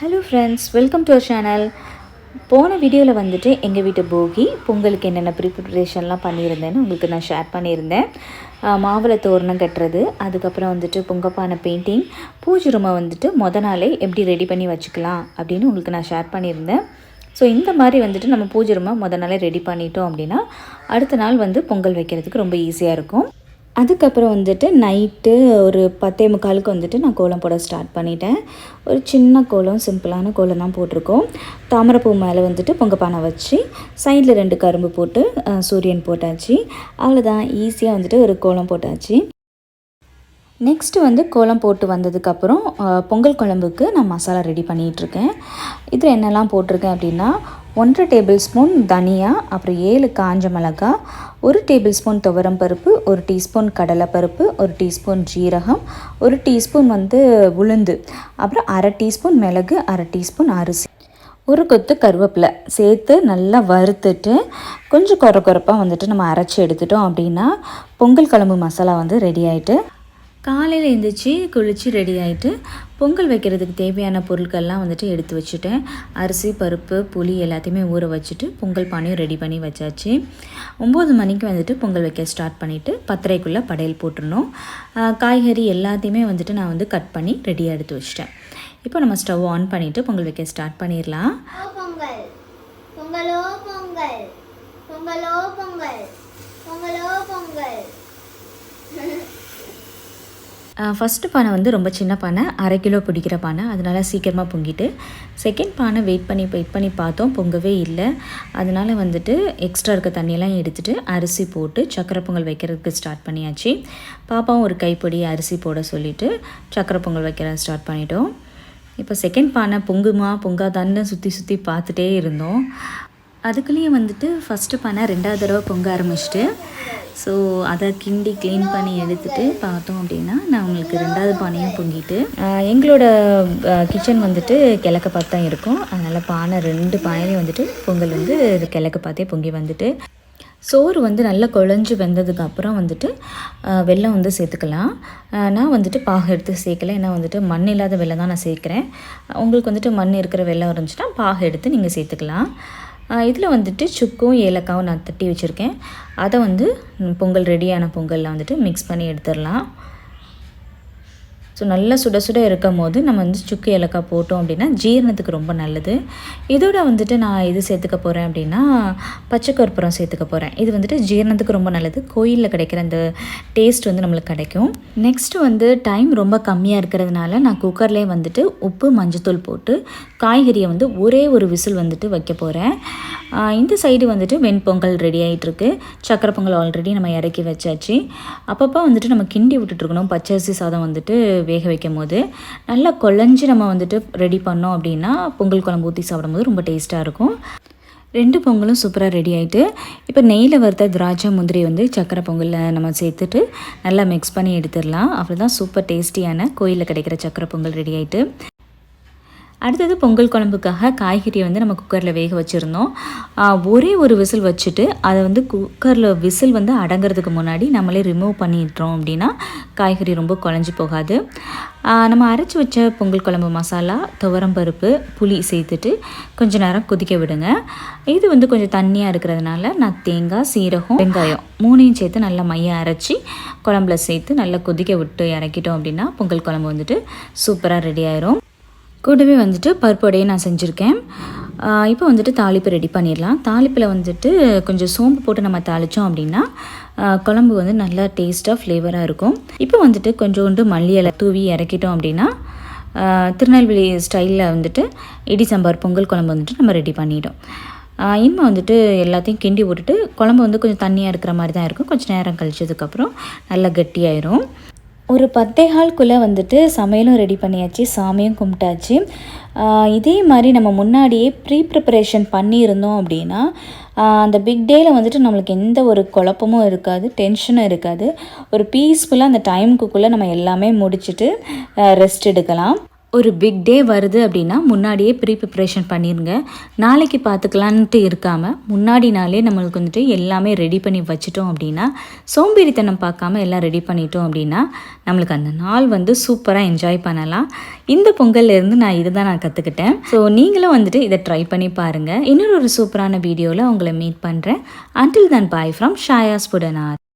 Hello friends welcome to our channel போன வீடியோவில் வந்துட்டு எங்கள் வீட்டு போகி பொங்கலுக்கு என்னென்ன ப்ரிப்பரேஷன்லாம் ப்ரிப்ரேஷன்லாம் பண்ணியிருந்தேன்னு உங்களுக்கு நான் ஷேர் பண்ணியிருந்தேன். ஆஹ் மாவிளை தோரணம் கட்டுறது அதுக்கப்புறம் வந்துட்டு பொங்கப்பானை பெயிண்டிங் பூஜை ரூமை வந்துட்டு மொத நாளே எப்படி ரெடி பண்ணி வச்சுக்கலாம் அப்படின்னு உங்களுக்கு நான் ஷேர் பண்ணியிருந்தேன். ஸோ இந்த மாதிரி வந்துட்டு நம்ம பூஜை ரூமை மொதல் நாளே ரெடி பண்ணிட்டோம் அப்படின்னா அடுத்த நாள் வந்து பொங்கல் வைக்கிறதுக்கு ரொம்ப ஈஸியாக இருக்கும். அதுக்கப்புறம் வந்துட்டு நைட்டு ஒரு பத்தே முக்காலுக்கு வந்துட்டு நான் கோலம் போட ஸ்டார்ட் பண்ணிட்டேன். ஒரு சின்ன கோலம் சிம்பிளான கோலம் தான் போட்டிருக்கோம். தாமரைப்பூ மேலே வந்துட்டு பொங்கப்பானை வச்சு சைடில் ரெண்டு கரும்பு போட்டு சூரியன் போட்டாச்சு. அவ்வளோதான் ஈஸியாக வந்துட்டு ஒரு கோலம் போட்டாச்சு. நெக்ஸ்ட்டு வந்து கோலம் போட்டு வந்ததுக்கப்புறம் பொங்கல் குழம்புக்கு நான் மசாலா ரெடி பண்ணிகிட்ருக்கேன். இதில் என்னெல்லாம் போட்டிருக்கேன் அப்படின்னா ஒன்றரை டேபிள் ஸ்பூன் தனியா அப்புறம் ஏழு காஞ்ச மிளகா ஒரு டேபிள் ஸ்பூன் துவரம் பருப்பு ஒரு டீஸ்பூன் கடலைப்பருப்பு ஒரு டீஸ்பூன் ஜீரகம் ஒரு டீஸ்பூன் வந்து உளுந்து அப்புறம் அரை டீஸ்பூன் மிளகு அரை டீஸ்பூன் அரிசி. ஒரு கொத்து கருவேப்பிலை சேர்த்து நல்லா வறுத்துட்டு கொஞ்சம் குறை குறைப்பாக வந்துட்டு நம்ம அரைச்சி எடுத்துட்டோம் அப்படின்னா பொங்கல் குழம்பு மசாலா வந்து ரெடி ஆகிட்டு காலையில் எழுந்திரிச்சி குளித்து ரெடி ஆகிட்டு பொங்கல் வைக்கிறதுக்கு தேவையான பொருட்கள்லாம் வந்துட்டு எடுத்து வச்சுட்டேன். அரிசி பருப்பு புளி எல்லாத்தையுமே ஊற வச்சுட்டு பொங்கல் பானையும் ரெடி பண்ணி வச்சாச்சு. ஒம்பது மணிக்கு வந்துட்டு பொங்கல் வைக்க ஸ்டார்ட் பண்ணிவிட்டு பத்தரைக்குள்ளே படையல் போட்டுருணும் காய்கறி எல்லாத்தையுமே வந்துட்டு நான் வந்து கட் பண்ணி ரெடியாக எடுத்து வச்சிட்டேன். இப்போ நம்ம ஸ்டவ் ஆன் பண்ணிவிட்டு பொங்கல் வைக்க ஸ்டார்ட் பண்ணிடலாம். பொங்கல். பொங்கலோ பொங்கல். பொங்கலோ பொங்கல். பொங்கலோ பொங்கல். ஃபஸ்ட்டு பானை வந்து ரொம்ப சின்ன பானை அரை கிலோ பிடிக்கிற பானை. அதனால் சீக்கிரமாக பொங்கிட்டு. செகண்ட் பானை வெயிட் பண்ணி வெயிட் பண்ணி பார்த்தோம் பொங்கவே இல்லை. அதனால வந்துட்டு எக்ஸ்ட்ரா இருக்க தண்ணியெல்லாம் எடுத்துகிட்டு அரிசி போட்டு சக்கரை பொங்கல் வைக்கிறதுக்கு ஸ்டார்ட் பண்ணியாச்சு. பாப்பாவும் ஒரு கைப்பொடி அரிசி போட சொல்லிவிட்டு சக்கரை பொங்கல் வைக்கிற ஸ்டார்ட் பண்ணிட்டோம். இப்போ செகண்ட் பானை பொங்குமா பொங்காதான்னு சுற்றி சுற்றி பார்த்துட்டே இருந்தோம். அதுக்குள்ளேயே வந்துட்டு ஃபஸ்ட்டு பானை ரெண்டாவது தடவை பொங்க ஆரம்பிச்சிட்டு ஸோ அதை கிண்டி க்ளீன் பண்ணி எடுத்துட்டு பார்த்தோம் அப்படின்னா நான் உங்களுக்கு ரெண்டாவது பானையும் பொங்கிட்டு எங்களோட கிச்சன் வந்துட்டு கிழக்க பார்த்து தான் இருக்கும். அதனால் பானை ரெண்டு பானையிலையும் வந்துட்டு பொங்கல் வந்து கிழக்க பார்த்தே பொங்கி வந்துட்டு சோறு வந்து நல்லா குழஞ்சி வெந்ததுக்கு அப்புறம் வந்துட்டு வெள்ளம் வந்து சேர்த்துக்கலாம். நான் வந்துட்டு பாகு எடுத்து சேர்க்கல. ஏன்னா வந்துட்டு மண் இல்லாத வெள்ளம் தான் நான் சேர்க்குறேன். உங்களுக்கு வந்துட்டு மண் இருக்கிற வெள்ளம் இருந்துச்சுன்னா பாகு எடுத்து நீங்கள் சேர்த்துக்கலாம். இதில் வந்துட்டு சுக்கும் ஏலக்காவும் நான் தட்டி வச்சுருக்கேன். அதை வந்து பொங்கல் ரெடியான பொங்கலில் வந்துட்டு மிக்ஸ் பண்ணி எடுத்துடலாம். ஸோ நல்லா சுட சுட இருக்கும் போது நம்ம வந்து சுக்கு ஏலக்காய் போட்டோம் அப்படின்னா ஜீரணத்துக்கு ரொம்ப நல்லது. இதோட வந்துட்டு நான் இது சேர்த்துக்க போகிறேன் அப்படின்னா பச்சை கற்பூரம் சேர்த்துக்க போகிறேன் இது வந்துட்டு ஜீரணத்துக்கு ரொம்ப நல்லது. கோயிலில் கிடைக்கிற அந்த டேஸ்ட் வந்து நம்மளுக்கு கிடைக்கும். நெக்ஸ்ட்டு வந்து டைம் ரொம்ப கம்மியாக இருக்கிறதுனால நான் குக்கர்லேயே வந்துட்டு உப்பு மஞ்சத்தூள் போட்டு காய்கறியை வந்து ஒரே ஒரு விசில் வந்துட்டு வைக்க போகிறேன் இந்த சைடு வந்துட்டு வெண்பொங்கல் ரெடி ஆகிட்டுருக்கு சக்கரை பொங்கல் ஆல்ரெடி நம்ம இறக்கி வச்சாச்சு. அப்பப்போ வந்துட்டு நம்ம கிண்டி விட்டுட்ருக்கணும் பச்சரிசி சாதம் வந்துட்டு வேக வைக்கும் போது நல்லா குழஞ்சி நம்ம வந்துட்டு ரெடி பண்ணோம் அப்படின்னா பொங்கல் குழம்பு ஊற்றி சாப்பிடும்போது ரொம்ப டேஸ்ட்டாக இருக்கும். ரெண்டு பொங்கலும் சூப்பராக ரெடி ஆகிட்டு இப்போ நெய்யில் வறுத்த திராட்சை முந்திரி வந்து சக்கரை பொங்கலில் நம்ம சேர்த்துட்டு நல்லா மிக்ஸ் பண்ணி எடுத்துடலாம். அப்படி தான் சூப்பர் டேஸ்டியான கோயிலில் கிடைக்கிற சக்கரை பொங்கல் ரெடி ஆகிட்டு அடுத்தது பொங்கல் குழம்புக்காக காய்கறியை வந்து நம்ம குக்கரில் வேக வச்சுருந்தோம். ஒரே ஒரு விசில் வச்சுட்டு அதை வந்து குக்கரில் விசில் வந்து அடங்கிறதுக்கு முன்னாடி நம்மளே ரிமூவ் பண்ணிட்டோம் அப்படின்னா காய்கறி ரொம்ப குழஞ்சி போகாது. நம்ம அரைச்சி வச்ச பொங்கல் குழம்பு மசாலா துவரம் பருப்பு புளி சேர்த்துட்டு கொஞ்சம் நேரம் கொதிக்க விடுங்க. இது வந்து கொஞ்சம் தண்ணியாக இருக்கிறதுனால நான் தேங்காய் சீரகம் வெங்காயம் மூணையும் சேர்த்து நல்லா மையம் அரைச்சி குழம்புல சேர்த்து நல்லா கொதிக்க விட்டு இறக்கிட்டோம் அப்படின்னா பொங்கல் குழம்பு வந்துட்டு சூப்பராக ரெடி ஆயிரும். கூடவே வந்துட்டு பருப்போடையே நான் செஞ்சுருக்கேன். இப்போ வந்துட்டு தாளிப்பு ரெடி பண்ணிடலாம். தாளிப்பில் வந்துட்டு கொஞ்சம் சோம்பு போட்டு நம்ம தாளித்தோம் அப்படின்னா குழம்பு வந்து நல்லா டேஸ்ட்டாக ஃப்ளேவராக இருக்கும். இப்போ வந்துட்டு கொஞ்சோண்டு மல்லி இலை தூவி இறக்கிட்டோம் அப்படின்னா திருநெல்வேலி ஸ்டைலில் வந்துட்டு இடி சாம்பார் பொங்கல் குழம்பு வந்துட்டு நம்ம ரெடி பண்ணிட்டோம். இனிமே வந்துட்டு எல்லாத்தையும் கிண்டி விட்டுட்டு குழம்பு வந்து கொஞ்சம் தண்ணியாக இருக்கிற மாதிரி தான் இருக்கும். கொஞ்சம் நேரம் கழிச்சதுக்கப்புறம் நல்லா கெட்டியாயிரும். ஒரு பத்தே ஹால்குள்ளே வந்துட்டு சமையலும் ரெடி பண்ணியாச்சு சாமியும் கும்பிட்டாச்சு. இதே மாதிரி நம்ம முன்னாடியே ப்ரீ ப்ரிப்பரேஷன் பண்ணியிருந்தோம் அப்படின்னா அந்த பிக் டேயில் வந்துட்டு நம்மளுக்கு எந்த ஒரு குழப்பமும் இருக்காது டென்ஷனும் இருக்காது. ஒரு பீஸ்ஃபுல்லாக அந்த டைமுக்குள்ளே நம்ம எல்லாமே முடிச்சுட்டு ரெஸ்ட் எடுக்கலாம். ஒரு பிக் டே வருது அப்படின்னா முன்னாடியே ப்ரீ ப்ரிப்ரேஷன் பண்ணிடுங்க நாளைக்கு பார்த்துக்கலான்ட்டு இருக்காமல் முன்னாடி நாளே நம்மளுக்கு வந்துட்டு எல்லாமே ரெடி பண்ணி வச்சிட்டோம் அப்படின்னா சோம்பேறித்தனம் பார்க்காம எல்லாம் ரெடி பண்ணிட்டோம் அப்படின்னா நம்மளுக்கு அந்த நாள் வந்து சூப்பராக என்ஜாய் பண்ணலாம். இந்த பொங்கல்லேருந்து நான் இதை தான் நான் கற்றுக்கிட்டேன் ஸோ நீங்களும் வந்துட்டு இதை ட்ரை பண்ணி பாருங்கள் இன்னொரு ஒரு சூப்பரான வீடியோவில் உங்களை மீட் பண்ணுறேன் until than bye from Shayas புடனார்